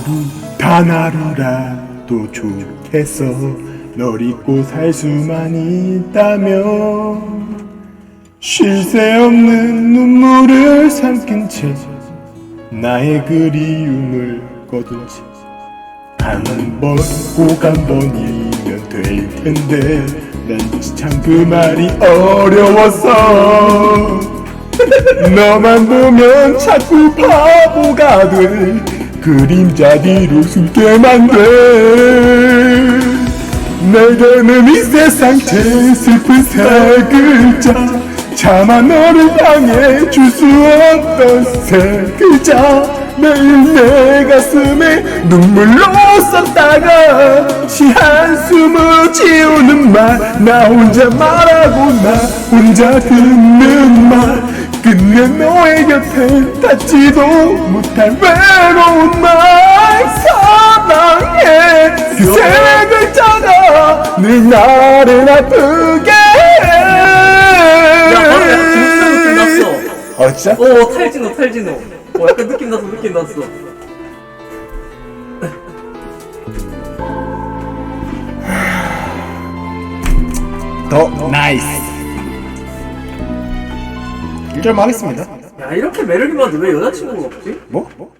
하루 단 하루라도 좋겠어. 널 잊고 살 수만 있다면 쉴 새 없는 눈물을 삼킨 채 나의 그리움을 거둔 채 한 번 꼭 한 번이면 될 텐데 난 참 그 말이 어려웠어 너만 보면 자꾸 바보가 돼 그림자 뒤로 숨게만 돼 내게는 이 세상 제일 슬픈 세 글자. 차마 너를 향해 줄 수 없던 세 글자 매일 내 가슴에 눈물로 썼다가 시 한숨을 지우는 말 나 혼자 말하고 나 혼자 듣는 말 끝내 너의 곁에 닿지도 못할 외로운 말 사랑해 그세 글자가 늘 나를 아프게 해 야, 약간 진짜 느낌 났어. 어 진짜? 오, 탈진호, 탈진호. 어, 약간 느낌 났어, 느낌 났어. 더 나이스 1절만 하겠습니다 야, 이렇게 매력이 많은데 왜 여자친구가 없지? 뭐? 뭐?